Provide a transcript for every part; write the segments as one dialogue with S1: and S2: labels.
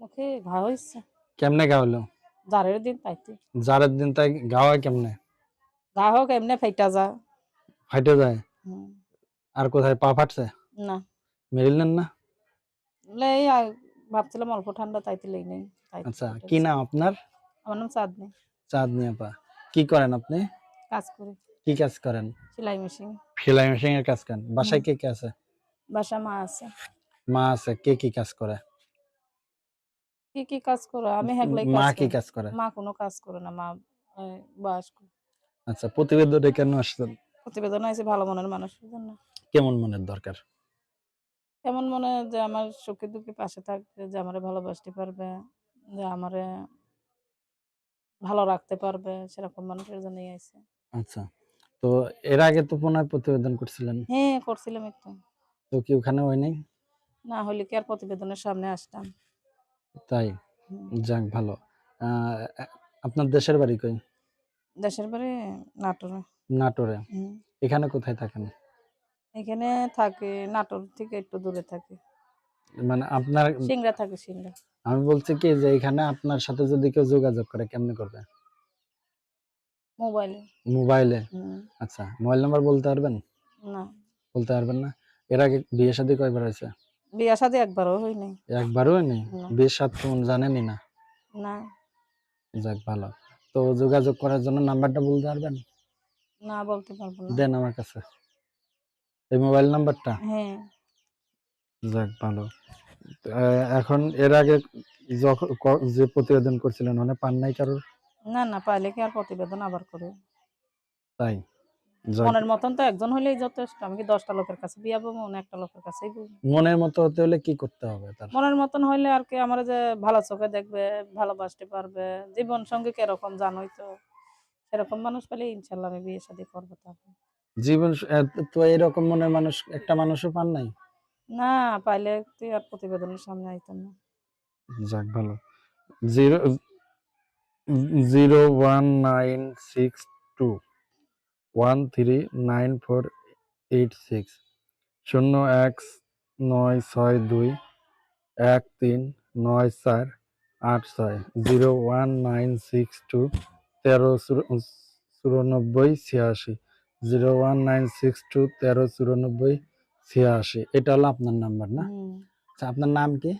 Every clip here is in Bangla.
S1: মুখে ঘা হয়েছে।
S2: কেমনে গা হলো?
S1: জারের দিন তাইতে
S2: জারের দিন তাই গা হয় কেমনে?
S1: ঘা হোক এমনি ফেটা যা।
S2: ফাইটে যায়? আর কোথায় পা ফাটছে?
S1: না।
S2: মেরিলেন না?
S1: লেই ভাবছিলাম অল্প ঠান্ডা তাইতে লেই নেই
S2: আচ্ছা কি নাম আপনার?
S1: আমার নাম চাঁদনি।
S2: চাঁদনি আপা। কি করেন আপনি?
S1: কাজ করি।
S2: কি কাজ করেন?
S1: সেলাই মেশিন।
S2: সেলাই মেশিন এর কাজ করেন। বাসায় কে কে আছে?
S1: বাসা মা আছে।
S2: মা আছে কে কি কাজ করে?
S1: কি কি কাজ করো? আমি হেগলাই
S2: মা
S1: কাজ
S2: কি কাজ করে?
S1: মা কোনো কাজ করে না মা এই, বয়স্ক
S2: আচ্ছা প্রতিবেদনে কেন আসছেন
S1: প্রতিবেদন আছে ভালো মনের মানুষের জন্য।
S2: কেমন মনের দরকার?
S1: এমন মনে যে আমার সুখে দুঃখে পাশে থাকবে যে আমারে ভালোবাসতে পারবে যে আমারে ভালো রাখতে পারবে সেরকম মানুষের জন্যই আছে
S2: আচ্ছা তো এর আগে তো পুনরায় প্রতিবেদন করছিলেন?
S1: হ্যাঁ করছিলাম একটু।
S2: তো কি ওখানে হয় নাই?
S1: না হলে কি আর প্রতিবেদনের সামনে আসতাম?
S2: তাই? যাক ভালো। আপনার দেশের বাড়ি কই?
S1: দেশের বাড়ি নাটোরে।
S2: নাটোরে?
S1: হুম।
S2: এখানে কোথায় থাকেন?
S1: এখানে থাকি নাটোর থেকে একটু দূরে থাকি।
S2: মানে আপনার
S1: সিংড়া থাকি সিংড়া।
S2: আমি বলছি কি যে এখানে আপনার সাথে যদি কেউ যোগাযোগ করে কেমনে করবে?
S1: মোবাইলে।
S2: মোবাইলে?
S1: হুম।
S2: আচ্ছা মোবাইল নাম্বার বলতে পারবেন?
S1: না।
S2: বলতে পারবেন না? এর আগে বিয়ে শাদী কয়বার হয়েছে?
S1: বিয়া সাথে একবারও নাই।
S2: একবারও নেই?
S1: না।
S2: বিয়ের সাথে কেমন জানেনই না।
S1: না।
S2: যাক ভালো। তো যোগাযোগ করার জন্য নাম্বারটা বলতে পারবেন?
S1: না বলতে পারব না।
S2: দেন আমার কাছে। এই মোবাইল নাম্বারটা?
S1: হ্যাঁ।
S2: যাক ভালো। এখন এর আগে যখন যে প্রতিবেদন করছিলেন মানে পান নাই কারোর?
S1: না না পাইলে কি আর প্রতিবেদন আবার করে?
S2: তাই?
S1: মনের মতন তো একজন হলেই যথেষ্ট। আমি কি দশটা লোকের কাছে বিয়াবো মনে একটা লোকের কাছে বলব।
S2: মনের মতো হতে হলে কি করতে হবে তার?
S1: মনের মতন হইলে আর কি আমার যে ভালো চোখে দেখবে ভালোবাসতে পারবে জীবন সঙ্গী কীরকম জানোই তো। সেরকম মানুষ পেলে ইনশাল্লাহ আমি বিয়ে শাদী করব তখন
S2: জীবন তো এরকম মনের মানুষ একটা মানুষও পান নাই?
S1: না পাইলে তুই আর প্রতিবেদনের সামনে আইতাম না।
S2: যাক ভালো। Zero zero one nine six two. One three nine four eight six শূন্য এক নয় ছয় দুই এক তিন নয় চার আট ছয় zero one nine six two তেরো চুর- চুরানব্বই ছিয়াশি zero one nine six two তেরো চুরানব্বই ছিয়াশি এটা হলো আপনার নাম্বার না? আচ্ছা আপনার নাম কি?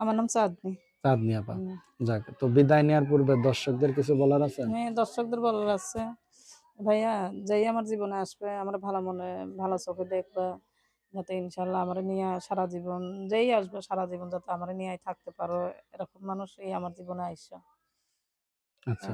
S1: আমার নাম চাঁদনি
S2: চাঁদনি আপা। যাক তো বিদায় নেওয়ার পূর্বে দর্শকদের কিছু বলার আছে?
S1: হ্যাঁ দর্শকদের বলার আছে। ভাইয়া যাই আমার জীবনে আসবে আমার ভালো মনে ভালো চোখে দেখবা যাতে ইনশাল্লাহ আমার নিয়ে সারা জীবন যেই আসবে সারা জীবন যাতে আমার নিয়ে থাকতে পারো এরকম মানুষ এই আমার জীবনে আইসা।
S2: আচ্ছা।